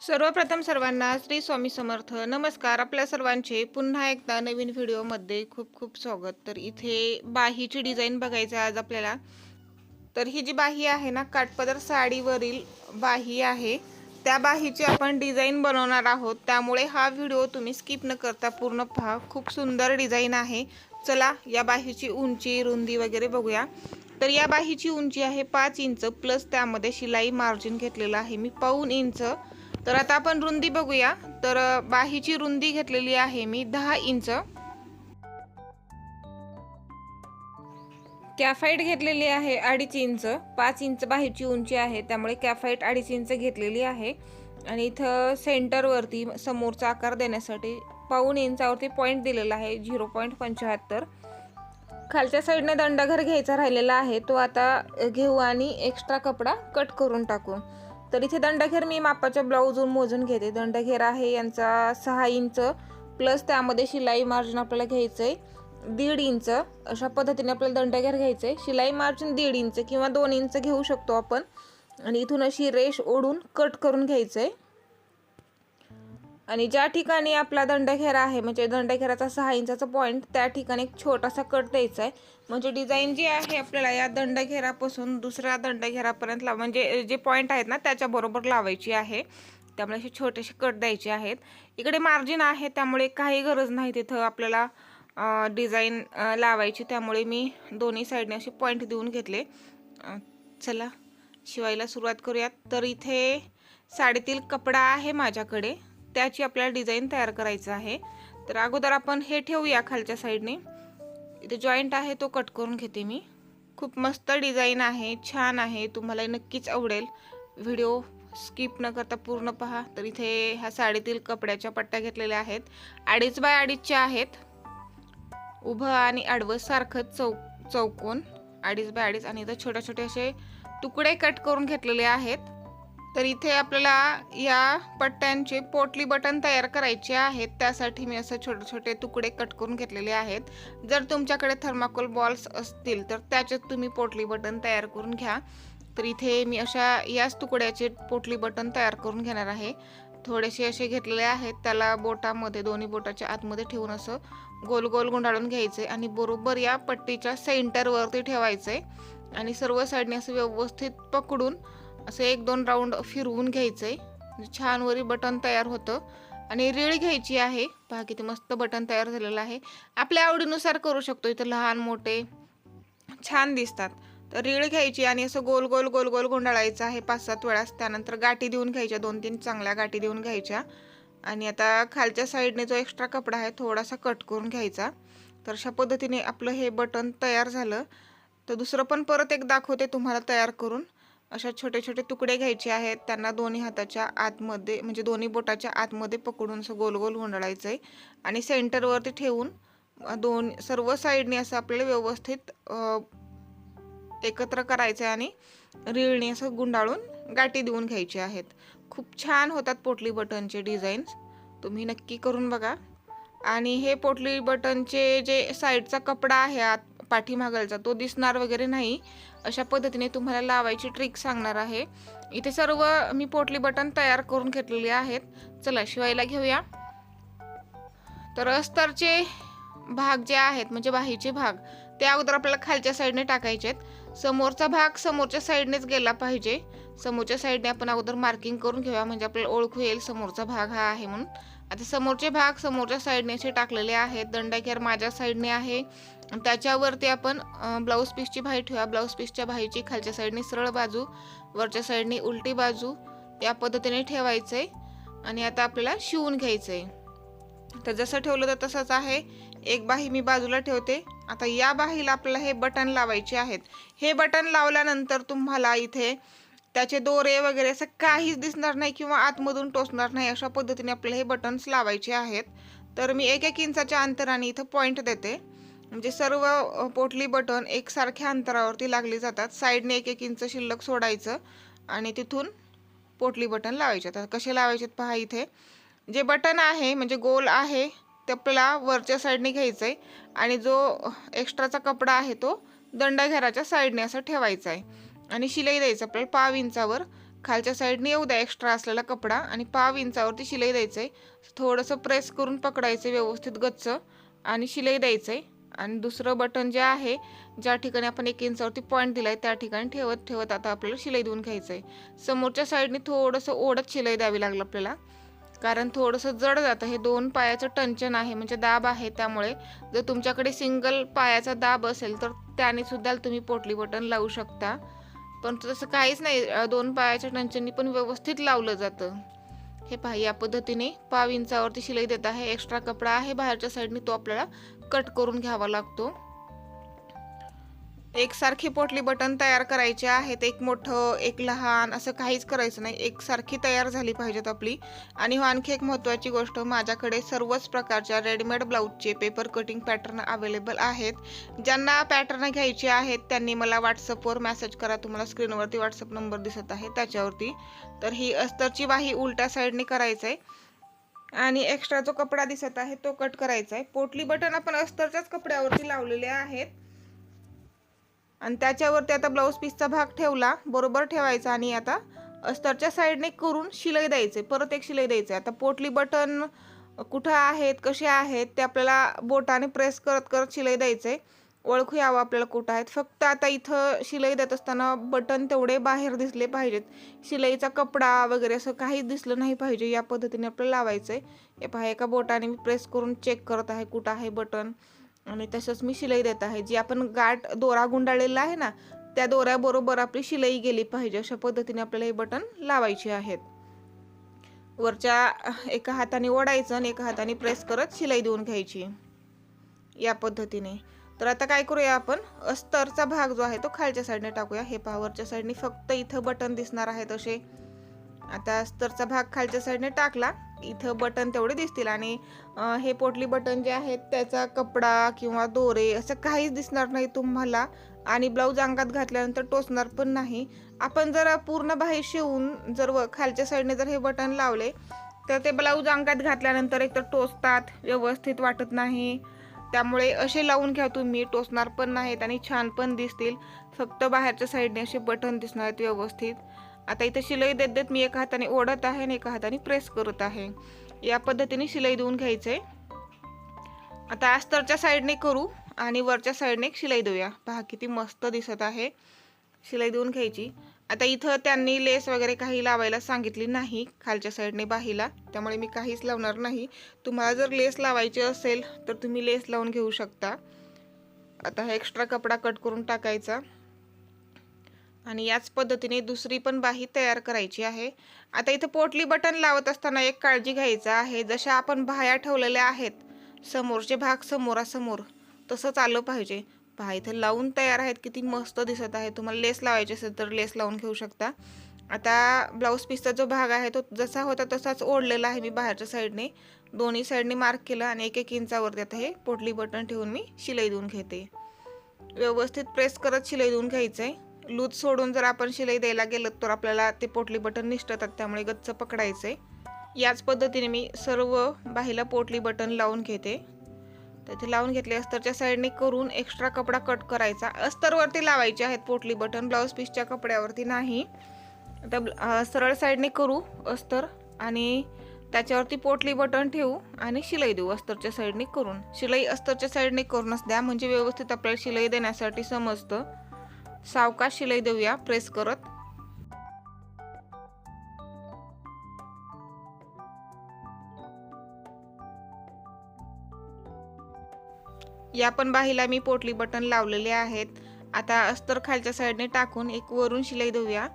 सर्वप्रथम सर्वांना श्री स्वामी समर्थ. नमस्कार. आपल्या सर्वांचे पुन्हा एकदा नवीन व्हिडिओमध्ये खूप खूप स्वागत. तर इथे बाहीची डिझाईन बघायचं आहे आज आपल्याला. तर ही जी बाही आहे ना काटपदर साडीवरील बाही आहे. त्या बाहीची आपण डिझाईन बनवणार आहोत. त्यामुळे हा व्हिडिओ तुम्ही स्किप न करता पूर्ण पहा. खूप सुंदर डिझाईन आहे. चला या बाहीची उंची रुंदी वगैरे बघूया. तर या बाहीची उंची आहे पाच इंच प्लस त्यामध्ये शिलाई मार्जिन घेतलेलं आहे मी. पाऊन इंच तर आता आपण रुंदी बघूया. तर बाहीची रुंदी घेतलेली आहे मी दहा इंच. कॅफाईट घेतलेली आहे अडीच इंच. पाच इंच बाहीची उंची आहे त्यामुळे कॅफाईट अडीच इंच घेतलेली आहे. आणि इथं सेंटरवरती समोरचा आकार देण्यासाठी पाऊन इंचावरती पॉईंट दिलेला आहे झिरो पॉईंट पंच्याहत्तर. खालच्या साईडने दंडघर घ्यायचा राहिलेला आहे तो आता घेऊ आणि एक्स्ट्रा कपडा कट करून टाकू. तर इथे दंडघेर मी मापाच्या ब्लाऊजवरून मोजून घेते. दंडघेर आहे यांचा सहा इंच प्लस त्यामध्ये शिलाई मार्जिन आपल्याला घ्यायचं आहे दीड इंच अशा पद्धतीने आपल्याला दंडघेर घ्यायचं आहे शिलाई मार्जिन दीड इंच किंवा दोन इंच घेऊ शकतो आपण. आणि इथून अशी रेष ओढून कट करून घ्यायचं आहे आणि ज्या ठिकाणी आपला दंडघेरा आहे म्हणजे दंडखेराचा सहा इंचाचा पॉईंट त्या ठिकाणी एक छोटासा कट द्यायचा आहे. म्हणजे डिझाईन जी आहे आपल्याला या दंडघेरापासून दुसऱ्या दंडघेरापर्यंत लाव म्हणजे जे पॉईंट आहेत ना त्याच्याबरोबर लावायची आहे. त्यामुळे असे छोटेसे कट द्यायचे आहेत. इकडे मार्जिन आहे त्यामुळे काही गरज नाही तिथं आपल्याला डिझाईन लावायची. त्यामुळे मी दोन्ही साईडने असे पॉईंट देऊन घेतले. चला शिवायला सुरुवात करूयात. तर इथे साडीतील कपडा आहे माझ्याकडे. त्याची आपल्याला डिझाईन तयार करायचं आहे. तर अगोदर आपण हे ठेवूया खालच्या साईडने इथे जॉईंट आहे तो कट करून घेते मी. खूप मस्त डिझाईन आहे छान आहे तुम्हाला नक्कीच आवडेल. व्हिडिओ स्किप न करता पूर्ण पहा. तर इथे ह्या साडीतील कपड्याच्या पट्ट्या घेतलेल्या आहेत. अडीच बाय अडीचच्या आहेत. उभं आणि आडवं सारखं चौ चौकोन. अडीच बाय अडीच आणि इथं छोटे छोटे असे तुकडे कट करून घेतलेले आहेत. तर इथे आपल्याला या पट्ट्यांचे पोटली बटन तयार करायचे आहेत. त्यासाठी मी असं छोटे छोटे तुकडे कट करून घेतलेले आहेत. जर तुमच्याकडे थर्माकोल बॉल्स असतील तर त्याचे तुम्ही पोटली बटन तयार करून घ्या. तर इथे मी अशा याच तुकड्याचे पोटली बटन तयार करून घेणार आहे. थोडेसे असे घेतलेले आहेत. त्याला बोटामध्ये दोन्ही बोटाच्या आतमध्ये ठेवून असं गोल गोल गुंडाळून घ्यायचे आणि बरोबर या पट्टीच्या सेंटरवरती ठेवायचे. आणि सर्व साईडने असं व्यवस्थित पकडून असं एक दोन राऊंड फिरवून घ्यायचं आहे म्हणजे छान वरी बटन तयार होतं. आणि रेळ घ्यायची आहे. पहा किती मस्त बटन तयार झालेलं आहे. आपल्या आवडीनुसार करू शकतो. इथं लहान मोठे छान दिसतात. तर रीळ घ्यायची आणि असं गोल गोल गोल गोल गुंडाळायचं आहे पाच सात वेळास. त्यानंतर गाठी देऊन घ्यायच्या. दोन तीन चांगल्या गाठी देऊन घ्यायच्या. आणि आता खालच्या साईडने जो एक्स्ट्रा कपडा आहे थोडासा कट करून घ्यायचा. तर अशा पद्धतीने आपलं हे बटन तयार झालं. तर दुसरं पण परत एक दाखवते तुम्हाला तयार करून. अशा छोटे छोटे तुकडे घ्यायचे आहेत. त्यांना दोन्ही हाताच्या आतमध्ये म्हणजे दोन्ही बोटाच्या आतमध्ये पकडून असं गोल गोल गुंडाळायचं आहे आणि सेंटरवरती ठेवून दोन सर्व साईडने असं आपल्याला व्यवस्थित एकत्र करायचं आहे आणि रिळणी असं गुंडाळून गाठी देऊन घ्यायचे आहेत. खूप छान होतात पोटली बटनचे डिझाईन्स. तुम्ही नक्की करून बघा. आणि हे पोटली बटनचे जे साईडचा कपडा आहे आत पाठीमागलचा तो दिसणार वगैरे नाही. अशा पद्धतीने तुम्हाला लावायची ट्रिक सांगणार आहे. इथे सर्व मी पोटली बटन तयार करून घेतलेली आहेत. चला शिवायला घेऊया. तर अस्तरचे भाग जे आहेत म्हणजे बाहीचे भाग ते अगोदर आपल्याला खालच्या साईडने टाकायचे आहेत. समोरचा भाग समोरच्या साईडनेच गेला पाहिजे. समोरच्या साईडने आपण अगोदर मार्किंग करून घेऊया म्हणजे आपल्याला ओळखू येईल समोरचा भाग हा आहे म्हणून. आता समोरचे भाग समोरच्या साईडने असे टाकलेले आहेत. दंडाखेर माझ्या साईडने आहे. त्याच्यावरती आपण ब्लाऊज पीसची भाई ठेवा. ब्लाऊज पीसच्या भाईची खालच्या साईडने सरळ बाजू वरच्या साईडने उलटी बाजू या पद्धतीने ठेवायचं आहे आणि आता आपल्याला शिवून घ्यायचं आहे तर जसं ठेवलं तर तसंच आहे. एक बाही मी बाजूला ठेवते. आता या बाहीला आपल्याला हे बटन लावायचे आहेत. हे बटन लावल्यानंतर तुम्हाला इथे त्याचे दोरे वगैरे असं काहीच दिसणार नाही किंवा आतमधून टोचणार नाही अशा पद्धतीने आपल्याला हे बटन्स लावायचे आहेत. तर मी एक एक इंचाच्या अंतराने इथं पॉईंट देते. म्हणजे सर्व पोटली बटन एकसारख्या अंतरावरती लागली जातात. साईडने एक एक इंच शिल्लक सोडायचं आणि तिथून पोटली बटन लावायचे. आता कसे लावायचे पहा इथे. जे बटन आहे म्हणजे गोल आहे ते आपल्याला वरच्या साईडने घ्यायचं आहे आणि जो एक्स्ट्राचा कपडा आहे तो दंडघेराच्या साईडने असं ठेवायचा आहे आणि शिलाई द्यायचं. आपल्याला पाव इंचावर. खालच्या साईडने येऊ द्या एक्स्ट्रा असलेला कपडा. आणि पाव इंचावरती शिलाई द्यायचं आहे थोडंसं प्रेस करून पकडायचं व्यवस्थित गच्च. आणि शिलाई द्यायचं आहे आणि दुसरं बटन जे आहे ज्या ठिकाणी आपण एक इंचावरती पॉईंट दिला आहे त्या ठिकाणी ठेवत ठेवत आता आपल्याला शिलाई देऊन घ्यायचं आहे समोरच्या साईडने थोडंसं ओढत शिलाई द्यावी लागलं आपल्याला. कारण थोडंसं जड जातं. हे दोन पायाचं टंचन आहे म्हणजे दाब आहे. त्यामुळे जर तुमच्याकडे सिंगल पायाचा दाब असेल तर त्याने सुद्धा तुम्ही पोटली बटन लावू शकता. पण तसं काहीच नाही. दोन पायाच्या टंचनी पण व्यवस्थित लावलं जातं. हे पहा या पद्धतीने पाव इंचावरती शिलाई देत आहे. एक्स्ट्रा कपडा आहे बाहेरच्या साईडने तो आपल्याला कट करून घ्यावा लागतो. एकसारखी पोटली बटन तयार करायचे आहेत एक मोठं एक लहान असं काहीच करायचं नाही. एकसारखी तयार झाली पाहिजेत आपली. आणि हो आणखी एक महत्त्वाची गोष्ट माझ्याकडे सर्वच प्रकारच्या रेडीमेड ब्लाऊजचे पेपर कटिंग पॅटर्न अवेलेबल आहेत. ज्यांना पॅटर्न घ्यायचे आहेत त्यांनी मला व्हॉट्सअपवर मेसेज करा. तुम्हाला स्क्रीनवरती व्हॉट्सअप नंबर दिसत आहे त्याच्यावरती. तर ही अस्तरची बाही उलट्या साईडने करायचं आहे आणि एक्स्ट्रा जो कपडा दिसत आहे तो कट करायचा आहे पोटली बटन आपण अस्तरच्याच कपड्यावरती लावलेले आहेत. आणि त्याच्यावरती आता ब्लाऊज पीसचा भाग ठेवला बरोबर ठेवायचा आणि आता अस्तरच्या साईडने करून शिलाई द्यायचे परत एक शिलाई द्यायचे. आता पोटली बटन कुठं आहेत कसे आहेत ते आपल्याला बोटाने प्रेस करत करत शिलाई द्यायचे. ओळखू यावं आपल्याला कुठं आहेत. फक्त आता इथं शिलाई देत असताना बटन तेवढे बाहेर दिसले पाहिजेत. शिलाईचा कपडा वगैरे असं काहीच दिसलं नाही पाहिजे या पद्धतीने आपल्याला लावायचं आहे हे पहा एका बोटाने मी प्रेस करून चेक करत आहे कुठं आहे बटन आणि तसंच मी शिलाई देत आहे. जी आपण गाठ दोरा गुंडाळलेला आहे ना त्या दोऱ्याबरोबर आपली शिलाई गेली पाहिजे अशा पद्धतीने आपल्याला हे बटन लावायचे आहेत. वरच्या एका हाताने ओढायचं आणि एका हाताने प्रेस करत शिलाई देऊन घ्यायची या पद्धतीने. तर आता काय करूया आपण? अस्तरचा भाग जो आहे तो खालच्या साईडने टाकूया. हे पहा वरच्या साईडने फक्त इथं बटन दिसणार आहे तसे आता अस्तरचा भाग खालच्या साईडने टाकला. इथं बटन तेवढे दिसतील आणि हे पोटली बटन जे आहेत त्याचा कपडा किंवा दोरे असं काहीच दिसणार नाही तुम्हाला. आणि ब्लाऊज अंगात घातल्यानंतर टोचणार पण नाही. आपण जर पूर्ण बाहेर शिवून जर व खालच्या साईडने जर हे बटन लावले तर ते ब्लाऊज अंगात घातल्यानंतर एकतर टोचतात व्यवस्थित वाटत नाही. त्यामुळे असे लावून घ्या तुम्ही टोचणार पण नाहीत आणि छान पण दिसतील. फक्त बाहेरच्या साईडने असे बटन दिसणार आहेत व्यवस्थित. आता इथं शिलाई देत देत मी एका हाताने ओढत आहे आणि एका हाताने प्रेस करत आहे. या पद्धतीने शिलाई देऊन घ्यायचंय. आता अस्तरच्या साईडने करू आणि वरच्या साईडने एक शिलाई देऊया पहा किती मस्त दिसत आहे शिलाई देऊन घ्यायची. आता इथं त्यांनी लेस वगैरे काही लावायला सांगितली नाही खालच्या साईडने बाहीला. त्यामुळे मी काहीच लावणार नाही. तुम्हाला जर लेस लावायची असेल तर तुम्ही लेस लावून घेऊ शकता. आता हा एक्स्ट्रा कपडा कट करून टाकायचा. आणि याच पद्धतीने दुसरी पण बाही तयार करायची आहे. आता इथं पोटली बटन लावत असताना एक काळजी घ्यायचा आहे. जशा आपण बाह्या ठेवलेल्या आहेत समोरचे भाग समोरासमोर तसंच आलं पाहिजे. पहा इथं लावून तयार आहेत किती मस्त दिसत आहे. तुम्हाला लेस लावायची असेल तर लेस लावून घेऊ शकता. आता ब्लाऊज पीसचा जो भाग आहे तो जसा होता तसाच ओढलेला आहे मी बाहेरच्या साईडने. दोन्ही साईडने मार्क केलं आणि एक एक इंचावरती आता हे पोटली बटन ठेवून मी शिलाई देऊन घेते. व्यवस्थित प्रेस करत शिलाई देऊन घ्यायचं आहे लूज सोडून जर आपण शिलाई द्यायला गेलं तर आपल्याला ते पोटली बटन निष्ठतात त्यामुळे गच्च पकडायचं आहे याच पद्धतीने मी सर्व बाहीला पोटली बटन लावून घेते. तर ते लावून घेतले अस्तरच्या साईडने करून एक्स्ट्रा कपडा कट करायचा. अस्तरवरती लावायचे आहेत पोटली बटन ब्लाऊज पीसच्या कपड्यावरती नाही. आता सरळ साईडने करू अस्तर आणि त्याच्यावरती पोटली बटन ठेवू आणि शिलाई देऊ अस्तरच्या साईडने करून. शिलाई अस्तरच्या साईडने करूनच द्या म्हणजे व्यवस्थित आपल्याला शिलाई देण्यासाठी समजतं. सावकाश शिलाई देऊया प्रेस करत. या पण बाहीला मी पोटली बटन लावलेले आहेत. आता अस्तर खालच्या साईडने टाकून एक वरून शिलाई देऊया.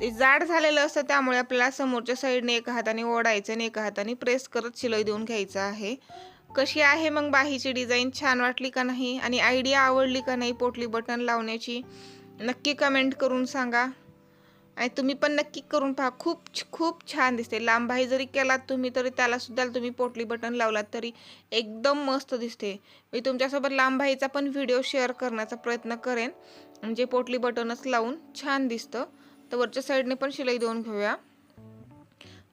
ते जाड झालेलं असतं त्यामुळे आपल्याला समोरच्या साईडने एका हाताने ओढायचं आणि एका हाताने प्रेस करत शिलाई देऊन घ्यायचं आहे. कशी आहे मग बाहीची डिझाईन? छान वाटली का नाही? आणि आयडिया आवडली का नाही पोटली बटन लावण्याची? नक्की कमेंट करून सांगा. आणि तुम्ही पण नक्की करून पहा. खूप खूप छान दिसते. लांबाई जरी केलात तुम्ही तरी त्याला सुद्धा तुम्ही पोटली बटन लावलात तरी एकदम मस्त दिसते. मी तुमच्यासोबत लांबाईचा पण व्हिडिओ शेअर करण्याचा प्रयत्न करेन. म्हणजे पोटली बटनच लावून छान दिसतं. तर वरच्या साईडने पण शिलाई देऊन घेऊया.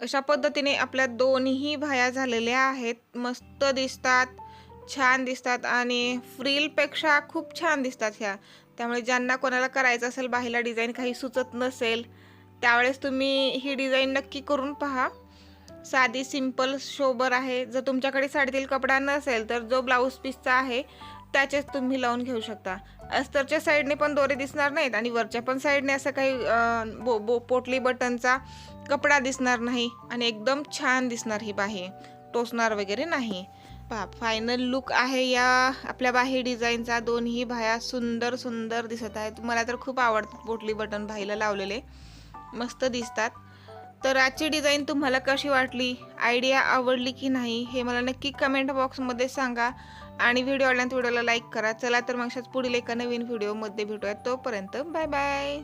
अशा पद्धतीने आपल्या दोन्ही भाया झालेल्या आहेत. मस्त दिसतात छान दिसतात आणि फ्रीलपेक्षा खूप छान दिसतात ह्या. त्यामुळे ज्यांना कोणाला करायचं असेल बाहीला डिझाईन काही सुचत नसेल त्यावेळेस तुम्ही ही डिझाईन नक्की करून पहा. साधी सिंपल शोबर आहे. जर तुमच्याकडे साडीतील कपडा नसेल तर जो ब्लाऊज पीसचा आहे त्याचेच तुम्ही लावून घेऊ शकता. अस्तरच्या साईडने पण दोरे दिसणार नाहीत आणि वरच्या पण साईडने असं काही बो बो पोटली बटनचा कपडा दिसणार नाही आणि एकदम छान दिसणार ही बाही. टोचणार वगैरे नाही. पहा फायनल लुक आहे या आपल्या बाही डिझाईनचा दोन्ही भाया सुंदर सुंदर दिसत आहेत. मला तर खूप आवडतात पोटली बटन भाईला लावलेले. मस्त दिसतात. तर आजची डिझाईन तुम्हाला कशी वाटली? आयडिया आवडली की नाही? हे मला नक्की कमेंट बॉक्समध्ये सांगा. आणि व्हिडिओ आवडल्यानंतर व्हिडिओला लाईक करा. चला तर मग पुढील एका नवीन व्हिडिओमध्ये भेटूया तोपर्यंत बाय बाय